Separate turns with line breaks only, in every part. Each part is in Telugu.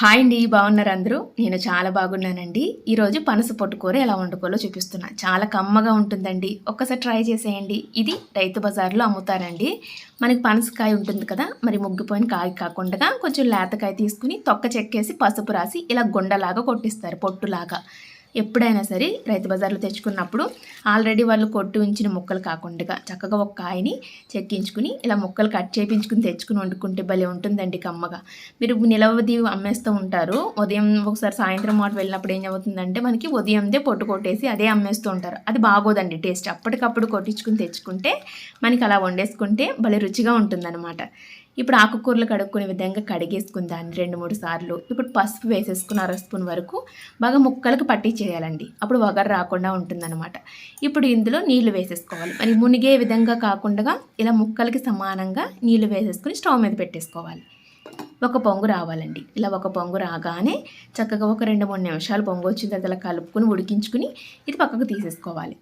హాయ్ అండి బాగున్నారు అందరూ? నేను చాలా బాగున్నానండి. ఈరోజు పనస పొట్టు కూర ఎలా వండుకోవాలో చూపిస్తున్నా. చాలా కమ్మగా ఉంటుందండి. ఒక్కసారి ట్రై చేసేయండి. ఇది రైతు బజార్లో అమ్ముతారండి. మనకి పనసకాయ ఉంటుంది కదా మరి ముగ్గిపోయిన కాయ కాకుండా కొంచెం లేతకాయ తీసుకుని తొక్క చెక్కేసి పసుపు రాసి ఇలా గుండలాగా కొట్టిస్తారు పొట్టులాగా. ఎప్పుడైనా సరే రైతు బజార్లో తెచ్చుకున్నప్పుడు ఆల్రెడీ వాళ్ళు కొట్టు ఉంచిన ముక్కలు కాకుండా చక్కగా ఒక కాయని చెక్కించుకుని ఇలా ముక్కలు కట్ చేయించుకుని తెచ్చుకుని వండుకుంటే భలే ఉంటుందండి కమ్మగా. మీరు నిలవది అమ్మేస్తూ ఉంటారు. ఉదయం ఒకసారి సాయంత్రం మాట వెళ్ళినప్పుడు ఏం అవుతుందంటే మనకి ఉదయందే పొట్టు కొట్టేసి అదే అమ్మేస్తూ ఉంటారు. అది బాగోదండి టేస్ట్. అప్పటికప్పుడు కొట్టించుకుని తెచ్చుకుంటే మనకి అలా వండేసుకుంటే భలే రుచిగా ఉంటుందన్నమాట. ఇప్పుడు ఆకుకూరలు కడుక్కునే విధంగా కడిగేసుకుని దాన్ని రెండు మూడు సార్లు. ఇప్పుడు పసుపు వేసేసుకుని అర స్పూన్ వరకు బాగా ముక్కలకు పట్టి చేయాలండి. అప్పుడు వగరు రాకుండా ఉంటుందన్నమాట. ఇప్పుడు ఇందులో నీళ్ళు వేసేసుకోవాలి. మరి మునిగే విధంగా కాకుండా ఇలా ముక్కలకి సమానంగా నీళ్ళు వేసేసుకుని స్టవ్ మీద పెట్టేసుకోవాలి. ఒక పొంగు రావాలండి. ఇలా ఒక పొంగు రాగానే చక్కగా ఒక రెండు మూడు నిమిషాలు పొంగు వచ్చిన తర్వాత కలుపుకొని ఉడికించుకుని ఇది పక్కకు తీసేసుకోవాలి.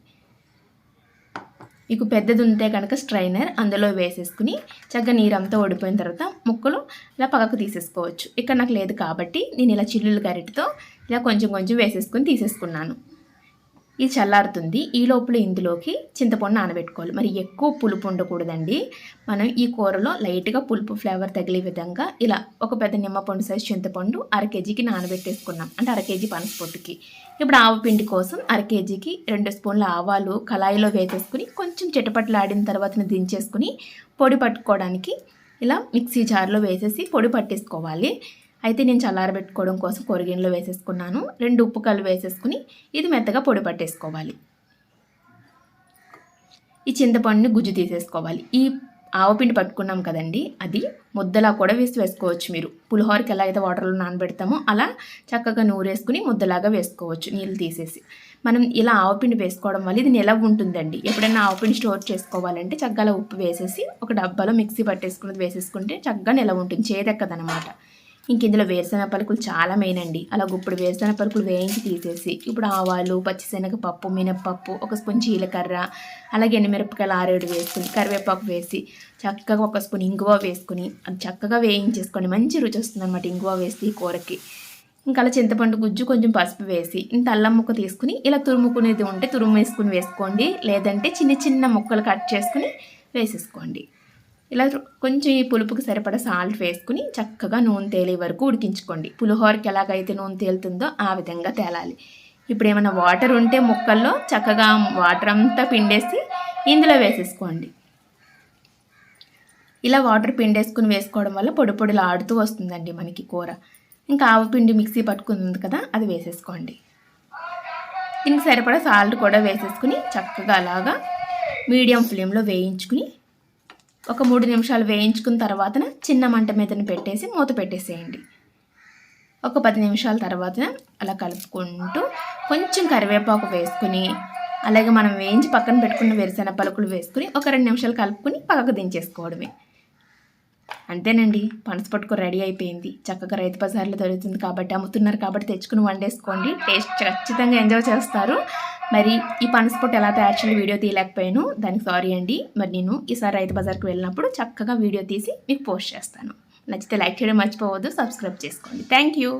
మీకు పెద్దది ఉంటే కనుక స్ట్రైనర్ అందులో వేసేసుకుని చక్కగా నీరంతా ఓడిపోయిన తర్వాత ముక్కలు ఇలా పక్కకు తీసేసుకోవచ్చు. ఇక్కడ నాకు లేదు కాబట్టి నేను ఇలా చిల్లులు గరిటతో ఇలా కొంచెం కొంచెం వేసేసుకుని తీసేసుకున్నాను. ఇది చల్లారుతుంది. ఈ లోపల ఇందులోకి చింతపండు నానబెట్టుకోవాలి. మరి ఎక్కువ పులుపు ఉండకూడదండి. మనం ఈ కూరలో లైట్గా పులుపు ఫ్లేవర్ తగిలే విధంగా ఇలా ఒక పెద్ద నిమ్మపండు సైజు చింతపండు అర కేజీకి నానబెట్టేసుకున్నాం. అంటే అర కేజీ పనసపొట్టుకి ఇప్పుడు ఆవపిండి కోసం అర కేజీకి రెండు స్పూన్ల ఆవాలు కళాయిలో వేసేసుకుని కొంచెం చిటపట్లాడిన తర్వాత దించేసుకుని పొడి పట్టుకోవడానికి ఇలా మిక్సీ జార్లో వేసేసి పొడి పట్టేసుకోవాలి. అయితే నేను చల్లారబెట్టుకోవడం కోసం కొరిగిన్లో వేసేసుకున్నాను. రెండు ఉప్పు కళ్ళు వేసేసుకుని ఇది మెత్తగా పొడి పట్టేసుకోవాలి. ఈ చింతపండుని గుజ్జు తీసేసుకోవాలి. ఈ ఆవపిండి పట్టుకున్నాం కదండి అది ముద్దలా కూడా వేసి వేసుకోవచ్చు మీరు. పులిహోరకి ఎలా అయితే వాటర్లో నానబెడతామో అలా చక్కగా నూరేసుకుని ముద్దలాగా వేసుకోవచ్చు నీళ్ళు తీసేసి. మనం ఇలా ఆవపిండి వేసుకోవడం వల్ల ఇది నిలవ ఉంటుందండి. ఎప్పుడైనా ఆవపిండి స్టోర్ చేసుకోవాలంటే చక్కగా ఉప్పు వేసేసి ఒక డబ్బాలో మిక్సీ పట్టేసుకున్నది వేసేసుకుంటే చక్కగా నిలవ ఉంటుంది చేదెక్కదనమాట. ఇంక ఇందులో వేరుశెనగ పలుకులు చాలా మెయిన్ అండి. అలా గుప్పుడు వేరుశెనగ పలుకులు వేయించి తీసేసి ఇప్పుడు ఆవాలు పచ్చిశనగ పప్పు మినప్పప్పు ఒక స్పూన్ జీలకర్ర అలాగే ఎండుమిరపకాయలు ఆరేడు వేసుకుని కరివేపాకు వేసి చక్కగా ఒక స్పూన్ ఇంగువ వేసుకుని అది చక్కగా వేయించేసుకోండి మంచి రుచి వస్తుంది అనమాట ఇంగువ వేసి ఈ కూరకి. ఇంకా అలా చింతపండు గుజ్జు కొంచెం పసుపు వేసి ఇంత అల్లం ముక్క తీసుకుని ఇలా తురుముకునేది ఉంటే తురుము వేసుకుని వేసుకోండి. లేదంటే చిన్న చిన్న ముక్కలు కట్ చేసుకుని వేసేసుకోండి. ఇలా కొంచెం ఈ పులుపుకి సరిపడా సాల్ట్ వేసుకుని చక్కగా నూనె తేలే వరకు ఉడికించుకోండి. పులిహోరకి ఎలాగైతే నూనె తేలుతుందో ఆ విధంగా తేలాలి. ఇప్పుడు ఏమైనా వాటర్ ఉంటే ముక్కల్లో చక్కగా వాటర్ అంతా పిండేసి ఇందులో వేసేసుకోండి. ఇలా వాటర్ పిండేసుకుని వేసుకోవడం వల్ల పొడి పొడిలు ఆడుతూ వస్తుందండి మనకి కూర. ఇంకా ఆవు పిండి మిక్సీ పట్టుకుంది కదా అది వేసేసుకోండి. దీనికి సరిపడా సాల్ట్ కూడా వేసేసుకుని చక్కగా అలాగా మీడియం ఫ్లేమ్లో వేయించుకుని ఒక మూడు నిమిషాలు వేయించుకున్న తర్వాత చిన్న మంట మీదన పెట్టేసి మూత పెట్టేసేయండి. ఒక పది నిమిషాల తర్వాత అలా కలుపుకుంటూ కొంచెం కరివేపాకు వేసుకుని అలాగే మనం వేయించి పక్కన పెట్టుకున్న వేరుశెనగ పలుకులు వేసుకుని ఒక రెండు నిమిషాలు కలుపుకొని పక్కకు దించేసుకోవడమే. అంతేనండి పనస పట్టుకు రెడీ అయిపోయింది. చక్కగా రైతు బజార్లో దొరుకుతుంది కాబట్టి అమ్ముతున్నారు కాబట్టి తెచ్చుకుని వండేసుకోండి. టేస్ట్ ఖచ్చితంగా ఎంజాయ్ చేస్తారు. మరి ఈ పనసపొట్టు ఎలా తయారు చేయాలి వీడియో తీయలేకపోయాను. దానికి సారీ అండి. మరి నేను ఈసారి రైతు బజార్కి వెళ్ళినప్పుడు చక్కగా వీడియో తీసి మీకు పోస్ట్ చేస్తాను. నచ్చితే లైక్ చేయడం మర్చిపోవద్దు సబ్స్క్రైబ్ చేసుకోండి. Thank you